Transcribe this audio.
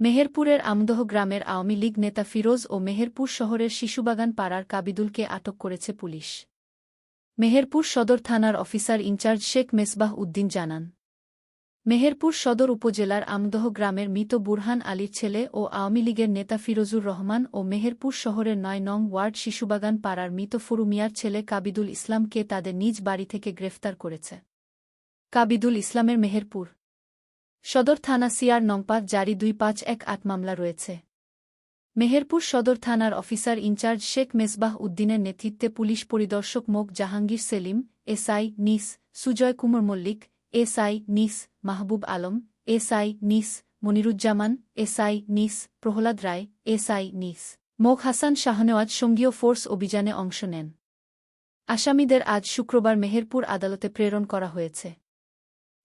মেহেরপুরের আমদহ গ্রামের আওয়ামী লীগ নেতা ফিরোজ ও মেহেরপুর শহরের শিশুবাগান পাড়ার কাবিদুলকে আটক করেছে পুলিশ। মেহেরপুর সদর থানার officer in charge Sheikh Mesbah Uddin জানান। মেহেরপুর সদর উপজেলার আমদহ গ্রামের মৃত বুরহান আলীর ছেলে ও আওয়ামী লীগের নেতা ফিরোজুর রহমান ও মেহেরপুর শহরের নয় নং ওয়ার্ড শিশুবাগান পাড়ার মৃত ফুরুমিয়ার ছেলে কাবিদুল ইসলামকে তাদের নিজ বাড়ি থেকে গ্রেফতার করেছে। কাবিদুল ইসলামের মেহেরপুর সদর থানা সিআর নংপাক জারি দুই পাঁচ এক আট মামলা রয়েছে। মেহেরপুর সদর থানার অফিসার ইনচার্জ শেখ মেসবাহ উদ্দিনের নেতৃত্বে পুলিশ পরিদর্শক মোক জাহাঙ্গীর সেলিম, এসআই নিস সুজয় কুমার মল্লিক, এসআই নিস মাহবুব আলম, এসআই নিস মনিরুজ্জামান, এসআই নিস প্রহ্লাদ রায়, এসআই নিস মোক হাসান শাহনেওয়াজ সঙ্গীয় ফোর্স অভিযানে অংশ নেন। আসামিদের আজ শুক্রবার মেহেরপুর আদালতে প্রেরণ করা হয়েছে।